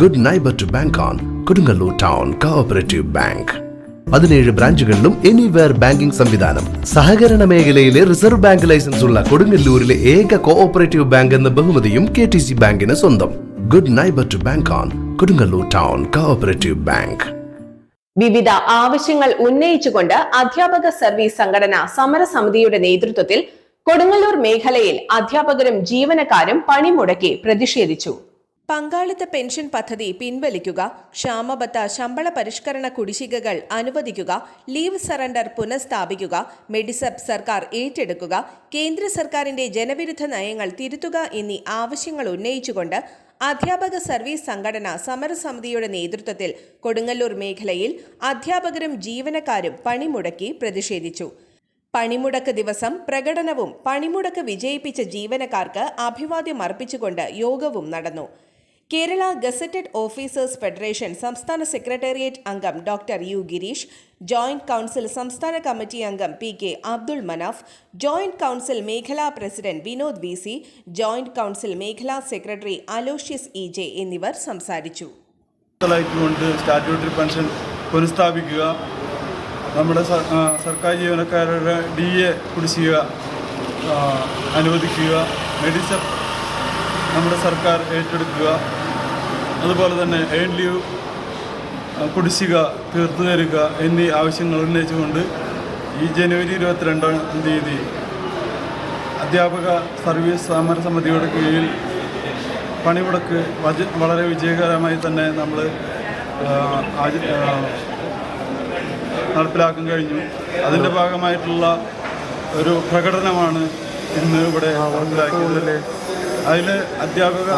Good neighbour to bank on Kodungallur town cooperative bank പതിനേഴ് ബ്രാഞ്ചുകളിലും anywhere banking സംവിധാനം. സഹകരണ മേഖലയിലെ റിസർവ് ബാങ്ക് ലൈസൻസ് ഉള്ള കൊടുങ്ങല്ലൂരിലെ ഏക കോഓപ്പറേറ്റീവ് ബാങ്ക് എന്ന ബഹുമതിയും കെ ടി സി ബാങ്കിന് സ്വന്തം. Good neighbour to bank on Kodungallur town cooperative bank വിവിധ ആവശ്യങ്ങൾ ഉന്നയിച്ചുകൊണ്ട് അധ്യാപക സർവീസ് സംഘടന സമരസമിതിയുടെ നേതൃത്വത്തിൽ കൊടുങ്ങല്ലൂർ മേഖലയിൽ അധ്യാപകരും ജീവനക്കാരും പണിമുടക്കി പ്രതിഷേധിച്ചു. പങ്കാളിത്ത പെൻഷൻ പദ്ധതി പിൻവലിക്കുക ക്ഷാമബത്ത ശമ്പള പരിഷ്കരണ കുടിശ്ശികകൾ അനുവദിക്കുക ലീവ് സറണ്ടർ പുനഃസ്ഥാപിക്കുക മെഡിസബ് സർക്കാർ ഏറ്റെടുക്കുക കേന്ദ്ര സർക്കാരിന്റെ ജനവിരുദ്ധ നയങ്ങൾ തിരുത്തുക എന്നീ ആവശ്യങ്ങൾ ഉന്നയിച്ചുകൊണ്ട് അധ്യാപക സർവീസ് സംഘടന സമരസമിതിയുടെ നേതൃത്വത്തിൽ കൊടുങ്ങല്ലൂർ മേഖലയിൽ അധ്യാപകരും ജീവനക്കാരും പണിമുടക്കി പ്രതിഷേധിച്ചു. പണിമുടക്ക് ദിവസം പ്രകടനവും പണിമുടക്ക് വിജയിപ്പിച്ച ജീവനക്കാർക്ക് അഭിവാദ്യം അർപ്പിച്ചുകൊണ്ട് യോഗവും നടന്നു. കേരള ഗസറ്റഡ് ഓഫീസേഴ്സ് ഫെഡറേഷൻ സംസ്ഥാന സെക്രട്ടേറിയറ്റ് അംഗം doctor U Girish joint council സംസ്ഥാന കമ്മിറ്റി അംഗം P K Abdul Manaf joint council മേഖലാ president Vinod V C joint council മേഖലാ സെക്രട്ടറി അലോഷ്യസ് ഇ ജെ എന്നിവർ സംസാരിച്ചു. സ്റ്റാറ്റ്യൂട്ടറി പെൻഷൻ പുനഃസ്ഥാപിക്കുക നമ്മുടെ സർക്കാർ ജീവനക്കാരുടെ ഡി എ കുടിശ്ശിക അനുവദിക്കുക മെഡിസപ്പ് നമ്മുടെ സർക്കാർ ഏറ്റെടുക്കുക. അതുപോലെ തന്നെ എൻ ലീവ് യു കുടിശ്ശിക തീർത്തു തരിക എന്നീ ആവശ്യങ്ങൾ ഉന്നയിച്ചുകൊണ്ട് ഈ ജനുവരി ഇരുപത്തിരണ്ടാം തീയതി അധ്യാപക സർവീസ് സമരസമിതിയുടെ കീഴിൽ പണിമുടക്ക് വളരെ വിജയകരമായി തന്നെ നമ്മൾ നടപ്പിലാക്കാൻ കഴിഞ്ഞു. അതിന്റെ ഭാഗമായിട്ടുള്ള ഒരു പ്രകടനമാണ് ഇന്ന് ഇവിടെ നടപ്പിലാക്കിയത് അതിൽ അധ്യാപക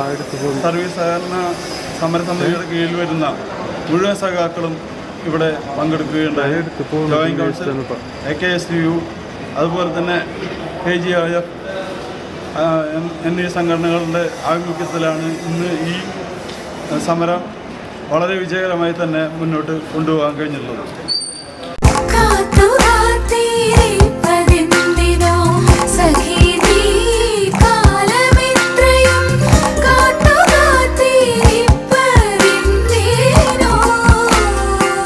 സർവീസ് സഹകരണ സമരസമിതിയുടെ കീഴിൽ വരുന്ന മുഴുവൻ സഖാക്കളും ഇവിടെ പങ്കെടുക്കുകയുണ്ടായി. Joint council A K S U അതുപോലെ തന്നെ കെ ജി ഐ എഫ് ആ, എൻ- എന്നീ സംഘടനകളുടെ ആഭിമുഖ്യത്തിലാണ് ഇന്ന് ഈ സമരം വളരെ വിജയകരമായി തന്നെ മുന്നോട്ട് കൊണ്ടുപോകാൻ കഴിഞ്ഞിട്ടുള്ളത്.